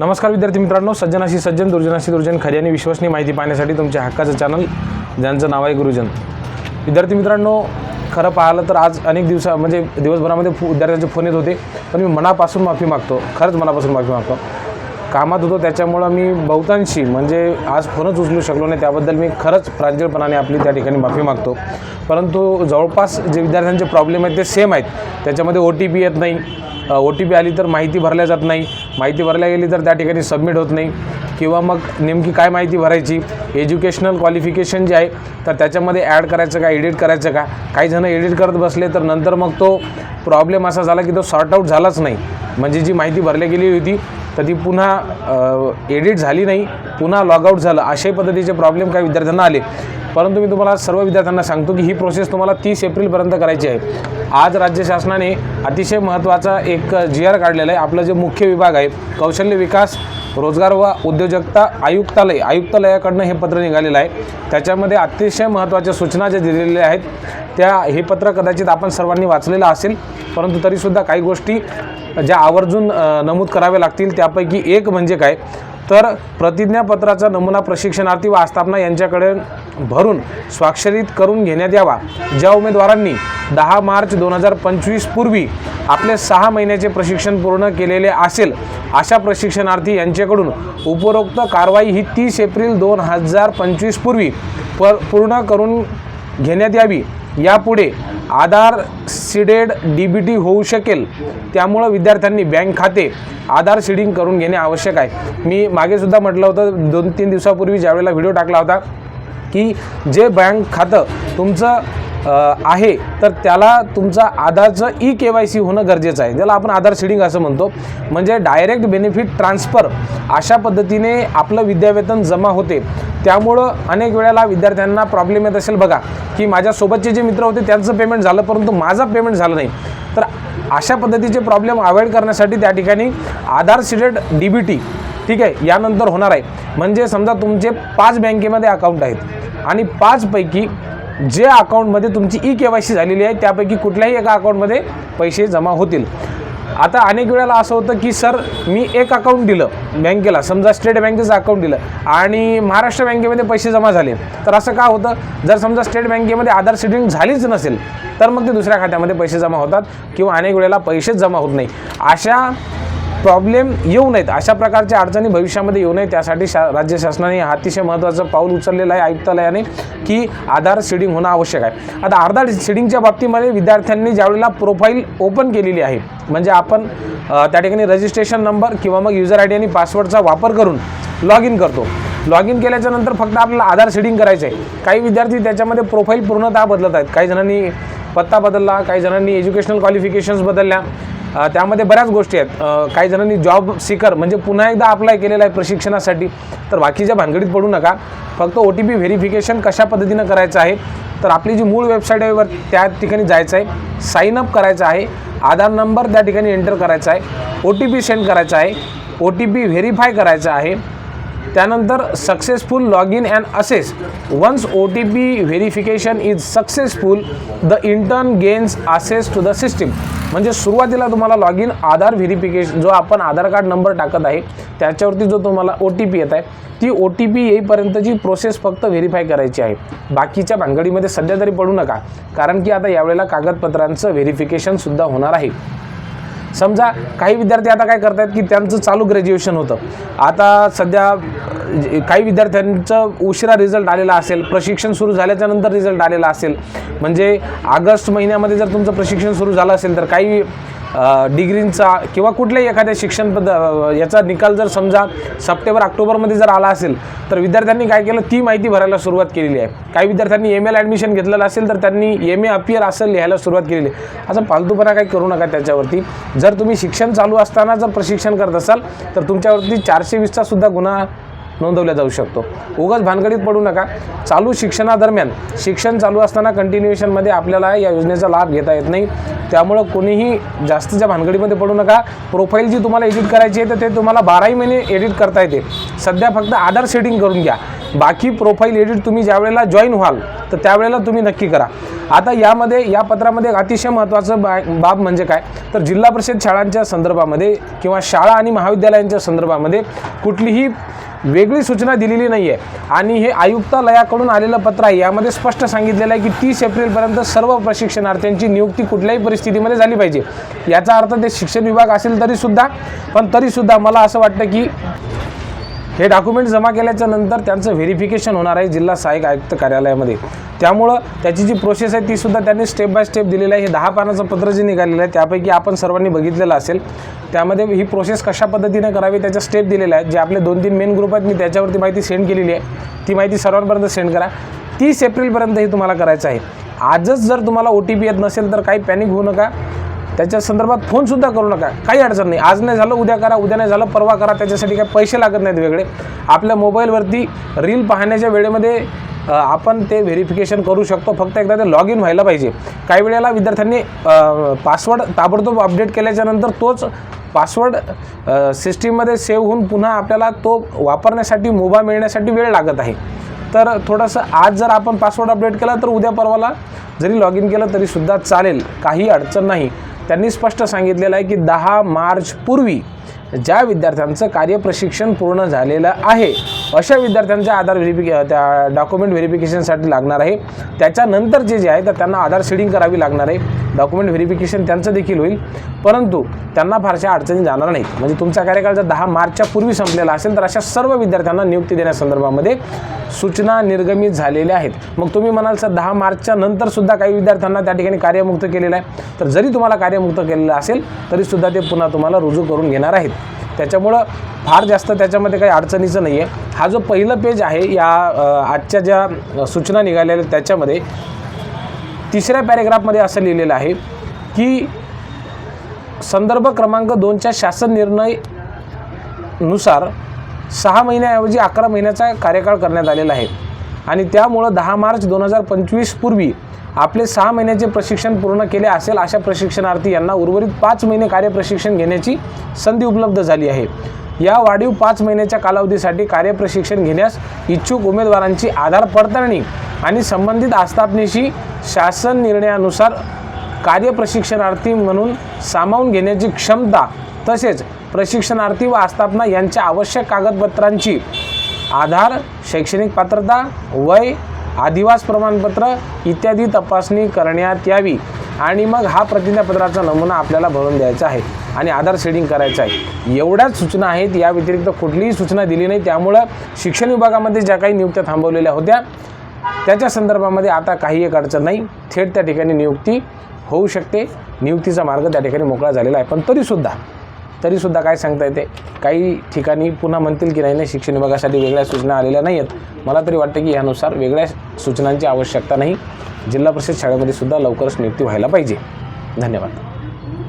नमस्कार विद्यार्थी मित्रांनो सज्जनाशी सज्जन दुर्जनाशी दुर्जन खरी आणि विश्वसनीय माहिती पाहण्यासाठी तुमच्या हक्काचं चॅनल ज्यांचं नाव आहे गुरुजन. विद्यार्थी मित्रांनो खरं पाहिलं तर आज अनेक दिवसा म्हणजे दिवसभरामध्ये फो विद्यार्थ्यांचे फोन येत होते पण मी मनापासून माफी मागतो. खरंच मनापासून माफी मागतो. कामात होतो त्याच्यामुळं मी बहुतांशी म्हणजे आज फोनच उचलू शकलो नाही त्याबद्दल मी खरंच प्रांजळपणाने आपली त्या ठिकाणी माफी मागतो. परंतु जवळपास जे विद्यार्थ्यांचे प्रॉब्लेम आहेत ते सेम आहेत. त्याच्यामध्ये ओ टी पी येत नाही. ओ टी पी आली तर माहिती भरल्या जात नाही. माहिती भरल्या गेली तर त्या ठिकाणी सबमिट होत नाही. किंवा मग नेमकी काय माहिती भरायची? एज्युकेशनल क्वालिफिकेशन जे आहे तर त्याच्यामध्ये ॲड करायचं का एडिट करायचं का? काही जणं एडिट करत बसले तर नंतर मग तो प्रॉब्लेम असा झाला की तो सॉर्ट आऊट झालाच नाही. म्हणजे जी माहिती भरली गेली होती तर ती पुन्हा एडिट झाली नाही पुन्हा लॉगआउट झालं अशाही पद्धतीचे प्रॉब्लेम काही विद्यार्थ्यांना आले. परंतु मी तुम्हाला सर्व विद्यार्थ्यांना सांगतो की ही प्रोसेस तुम्हाला तीस एप्रिलपर्यंत करायची आहे. आज राज्य शासनाने अतिशय महत्त्वाचा एक जी आर काढलेला आहे. आपलं जे मुख्य विभाग आहे कौशल्य विकास रोजगार व उद्योजकता आयुक्तालय आयुक्तालयाकडनं हे पत्र निघालेलं आहे. त्याच्यामध्ये अतिशय महत्त्वाच्या सूचना ज्या दिलेल्या आहेत त्या हे पत्र कदाचित आपण सर्वांनी वाचलेलं असेल परंतु तरीसुद्धा काही गोष्टी ज्या आवर्जून नमूद करावे लागतील त्यापैकी एक म्हणजे काय? तर प्रतिज्ञापत्राचा नमुना प्रशिक्षणार्थी व आस्थापना यांच्याकडे भरून स्वाक्षरित करून घेण्यात यावा. ज्या उमेदवारांनी दहा मार्च दोन हजार पंचवीस पूर्वी आपले सहा महिन्याचे प्रशिक्षण पूर्ण केलेले असेल अशा प्रशिक्षणार्थी यांच्याकडून उपरोक्त कारवाई ही तीस एप्रिल दोन हजार पंचवीस पूर्वी पर पूर्ण करून घेण्यात यावी. यापुढे Aadhaar seeded D B T होऊ शकेल त्यामुळं विद्यार्थ्यांनी बँक खाते आधार सीडिंग करून घेणे आवश्यक आहे. मी मागेसुद्धा म्हटलं होतं दोन तीन दिवसापूर्वी ज्यावेळेला व्हिडिओ टाकला होता की जे बँक खातं तुमचं आहे तर त्याला तुमचा आधारचं ई के वाय सी होणं गरजेचं आहे. ज्याला आपण आधार सीडिंग असं म्हणतो. म्हणजे डायरेक्ट बेनिफिट ट्रान्सफर अशा पद्धतीने आपलं विद्यावेतन जमा होते. त्यामुळं अनेक वेळेला विद्यार्थ्यांना प्रॉब्लेम येत असेल बघा की माझ्यासोबतचे जे मित्र होते त्यांचं पेमेंट झालं परंतु माझं पेमेंट झालं नाही. तर अशा पद्धतीचे प्रॉब्लेम अवॉइड करण्यासाठी त्या ठिकाणी Aadhaar seeded D B T ठीक आहे यानंतर होणार आहे. म्हणजे समजा तुमचे पाच बँकेमध्ये अकाउंट आहेत आणि पाचपैकी जे अकाउंटमध्ये तुमची ई के वाय सी झालेली आहे त्यापैकी कुठल्याही एका अकाउंटमध्ये पैसे जमा होतील. आता अनेक वेळेला असं होतं की सर मी एक अकाउंट दिलं बँकेला समजा स्टेट बँकेचं अकाउंट दिलं आणि महाराष्ट्र बँकेमध्ये पैसे जमा झाले. तर असं का होतं? जर समजा स्टेट बँकेमध्ये आधार सेटिंग झालीच नसेल तर मग ते दुसऱ्या खात्यामध्ये पैसे जमा होतात किंवा अनेक वेळेला पैसेच जमा होत नाही. अशा प्रॉब्लेम येऊ नयेत अशा प्रकारच्या अडचणी भविष्यामध्ये येऊ नयेत. त्यासाठी शा राज्य शासनाने अतिशय महत्त्वाचं पाऊल उचललेलं आहे आयुक्तालयाने की आधार शेडिंग होणं आवश्यक आहे. आता आधार शेडिंगच्या बाबतीमध्ये विद्यार्थ्यांनी ज्यावेळेला प्रोफाईल ओपन केलेली आहे म्हणजे आपण त्या ठिकाणी रजिस्ट्रेशन नंबर किंवा मग युजर आय डी आणि पासवर्डचा वापर करून लॉग इन करतो. लॉग इन केल्याच्यानंतर फक्त आपल्याला आधार शेडिंग करायचं आहे. काही विद्यार्थी त्याच्यामध्ये प्रोफाईल पूर्णतः बदलत आहेत. काही जणांनी पत्ता बदलला काही जणांनी एज्युकेशनल क्वालिफिकेशन्स बदलल्या त्यामध्ये बऱ्याच गोष्टी आहेत. काही जणांनी जॉब सिकर म्हणजे पुन्हा एकदा अप्लाय केलेला आहे प्रशिक्षणासाठी. तर बाकीच्या भानगडीत पडू नका. फक्त ओ टी पी व्हेरिफिकेशन कशा पद्धतीनं करायचं आहे? तर आपली जी मूळ वेबसाईट आहे वर त्या ठिकाणी जायचं आहे. साईन अप करायचं आहे. आधार नंबर त्या ठिकाणी एंटर करायचा आहे. ओ टी पी सेंड करायचा आहे. ओ टी पी व्हेरीफाय करायचा आहे. त्यानंतर successful log in and access once O T P verification is successful the intern gains access to the system म्हणजे सुरुवातीला तुम्हाला लॉग इन आधार व्हेरिफिकेशन जो आपण आधार कार्ड नंबर टाकत आहे त्याच्यावरती जो तुम्हाला ओ टी पी येत आहे ती ओ टी पी येईपर्यंतची प्रोसेस फक्त व्हेरीफाय करायची आहे. बाकीच्या भानगडीमध्ये सध्या तरी पडू नका कारण की आता यावेळेला कागदपत्रांचं व्हेरिफिकेशनसुद्धा होणार आहे. समजा काही विद्यार्थी आता काय करतात की त्यांचं चालू ग्रॅज्युएशन होतं. आता सध्या काही विद्यार्थ्यांचं उशिरा रिझल्ट आलेला असेल प्रशिक्षण सुरू झाल्याच्यानंतर रिझल्ट आलेला असेल. म्हणजे ऑगस्ट महिन्यामध्ये जर तुमचं प्रशिक्षण सुरू झालं असेल तर काही डिग्रींचा किंवा कुठल्याही एखाद्या शिक्षण पद याचा निकाल जर समजा सप्टेंबर ऑक्टोबरमध्ये जर आला असेल तर विद्यार्थ्यांनी काय केलं? ती माहिती भरायला सुरुवात केलेली आहे. काही विद्यार्थ्यांनी एम एल ॲडमिशन घेतलेलं असेल तर त्यांनी एम ए अपियर असं लिहायला सुरुवात केलेली आहे. असं फालतूपणा काही करू नका त्याच्यावरती. जर तुम्ही शिक्षण चालू असताना जर प्रशिक्षण करत असाल तर तुमच्यावरती चारशे वीसचा सुद्धा गुन्हा नोंदवला जाऊ शकतो. उगाच भानगडीत पडू नका. चालू शिक्षणादरम्यान शिक्षण चालू असताना कंटिन्युएशनमध्ये आपल्याला या योजनेचा लाभ घेता येत नाही. त्यामुळं कोणीही जास्तीच्या भानगडीमध्ये पडू नका. प्रोफाईल जी तुम्हाला एडिट करायची आहे तर ते तुम्हाला बाराही महिने एडिट करता येते. सध्या फक्त आधार सेटिंग करून घ्या. बाकी प्रोफाईल एडिट तुम्ही ज्यावेळेला जॉईन व्हाल तर त्यावेळेला तुम्ही नक्की करा. आता यामध्ये या पत्रामध्ये एक अतिशय महत्त्वाचं बा बाब म्हणजे काय? तर जिल्हा परिषद शाळांच्या संदर्भामध्ये किंवा शाळा आणि महाविद्यालयांच्या संदर्भामध्ये कुठलीही वेगळी सूचना दिलेली नाही आहे आणि हे आयुक्तालयाकडून आलेलं पत्र आहे यामध्ये स्पष्ट सांगितलेलं आहे की तीस एप्रिलपर्यंत सर्व प्रशिक्षणार्थ्यांची नियुक्ती कुठल्याही परिस्थितीमध्ये झाली पाहिजे. याचा अर्थ ते शिक्षण विभाग असेल तरीसुद्धा पण तरीसुद्धा मला असं वाटतं की हे डॉक्युमेंट जमा केल्याच्यानंतर त्यांचं व्हेरिफिकेशन होणार आहे जिल्हा सहाय्यक आयुक्त कार्यालयामध्ये. त्यामुळं त्याची जी प्रोसेस आहे ती सुद्धा त्यांनी स्टेप बाय स्टेप दिलेलं आहे. हे दहा पानाचं पत्र जे निघालेलं आहे त्यापैकी आपण सर्वांनी बघितलेलं असेल. त्यामध्ये ही प्रोसेस कशा पद्धतीने करावी त्याच्या स्टेप दिलेल्या आहेत. जे आपले दोन तीन मेन ग्रुप आहेत मी त्याच्यावरती माहिती सेंड केलेली आहे. ती माहिती सर्वांपर्यंत सेंड करा. तीस एप्रिलपर्यंत हे तुम्हाला करायचं आहे. आजच जर तुम्हाला ओ टी पी येत नसेल तर काही पॅनिक होऊ नका. त्याच्या संदर्भात फोनसुद्धा करू नका. काही अडचण नाही. आज नाही झालं उद्या करा उद्या नाही झालं परवा करा. त्याच्यासाठी काही पैसे लागत नाहीत वेगळे. आपल्या मोबाईलवरती रील पाहण्याच्या वेळेमध्ये आपण ते व्हेरिफिकेशन करू शकतो. फक्त एकदा ते लॉग इन व्हायला पाहिजे. काही वेळेला विद्यार्थ्यांनी पासवर्ड ताबडतोब अपडेट केल्याच्यानंतर तोच पासवर्ड सिस्टीममध्ये सेव्ह होऊन पुन्हा आपल्याला तो वापरण्यासाठी मोबा मिळण्यासाठी वेळ लागत आहे. तर थोडंसं आज जर आपण पासवर्ड अपडेट केला तर उद्या परवाला जरी लॉग इन केलं तरीसुद्धा चालेल. काही अडचण नाही. त्यांनी स्पष्ट सांगितलेलं आहे की दहा मार्च पूर्वी ज्या विद्यार्थ्यांचं कार्यप्रशिक्षण पूर्ण झालेलं आहे अशा विद्यार्थ्यांच्या आधार व्हेरिफिके त्या डॉक्युमेंट व्हेरिफिकेशनसाठी लागणार आहे. त्याच्यानंतर जे जे आहे तर त्यांना आधार सीडिंग करावी लागणार आहे. डॉक्युमेंट व्हेरिफिकेशन त्यांचं देखील होईल. परंतु त्यांना फारशा अडचणी जाणार नाहीत. म्हणजे तुमचा कार्यकाळ जर दहा मार्चच्या पूर्वी संपलेला असेल तर अशा सर्व विद्यार्थ्यांना नियुक्ती देण्यासंदर्भामध्ये सूचना निर्गमित झालेल्या आहेत. मग तुम्ही म्हणाल सर दहा मार्चच्या नंतर सुद्धा काही विद्यार्थ्यांना त्या ठिकाणी कार्यमुक्त केलेलं आहे. तर जरी तुम्हाला कार्यमुक्त केलेलं असेल तरीसुद्धा ते पुन्हा तुम्हाला रुजू करून घेणार आहेत. त्याच्यामुळं फार जास्त त्याच्यामध्ये काही अडचणीचं नाही आहे हा जो पहिलं पेज आहे या आजच्या ज्या सूचना निघालेल्या आहेत त्याच्यामध्ये तिसऱ्या पॅरेग्राफमध्ये असं लिहिलेलं आहे की संदर्भ क्रमांक दोनच्या शासन निर्णयनुसार सहा महिन्याऐवजी अकरा महिन्याचा कार्यकाळ करण्यात आलेला आहे. आणि त्यामुळं दहा मार्च दोन हजार पंचवीस पूर्वी आपले सहा महिन्याचे प्रशिक्षण पूर्ण केले असेल अशा प्रशिक्षणार्थी यांना उर्वरित पाच महिने कार्यप्रशिक्षण घेण्याची संधी उपलब्ध झाली आहे. या वाढीव पाच महिन्याच्या कालावधीसाठी कार्यप्रशिक्षण घेण्यास इच्छुक उमेदवारांची आधार पडताळणी आणि संबंधित आस्थापनेशी शासन निर्णयानुसार कार्यप्रशिक्षणार्थी म्हणून सामावून घेण्याची क्षमता तसेच प्रशिक्षणार्थी व आस्थापना यांच्या आवश्यक कागदपत्रांची आधार शैक्षणिक पात्रता वय आदिवास प्रमाणपत्र इत्यादी तपासणी करण्यात यावी. आणि मग हा प्रतिज्ञापत्राचा नमुना आपल्याला भरून द्यायचा आहे आणि आधार सेडिंग करायचं आहे. एवढ्याच सूचना आहेत या व्यतिरिक्त कुठलीही सूचना दिली नाही. त्यामुळं शिक्षण विभागामध्ये ज्या काही नियुक्त्या थांबवलेल्या होत्या त्याच्या संदर्भामध्ये आता काही एक अडचण नाही. थेट त्या ठिकाणी नियुक्ती होऊ शकते. नियुक्तीचा मार्ग त्या ठिकाणी मोकळा झालेला आहे. पण तरीसुद्धा तरीसुद्धा काय सांगता येते? काही ठिकाणी पुन्हा म्हणतील की नाही नाही शिक्षण विभागासाठी वेगळ्या सूचना आलेल्या नाही आहेत मला तरी वाटतं की यानुसार वेगळ्या सूचनांची आवश्यकता नाही. जिल्हा परिषद शाळेमध्ये सुद्धा लवकरच नियुक्ती व्हायला पाहिजे. धन्यवाद.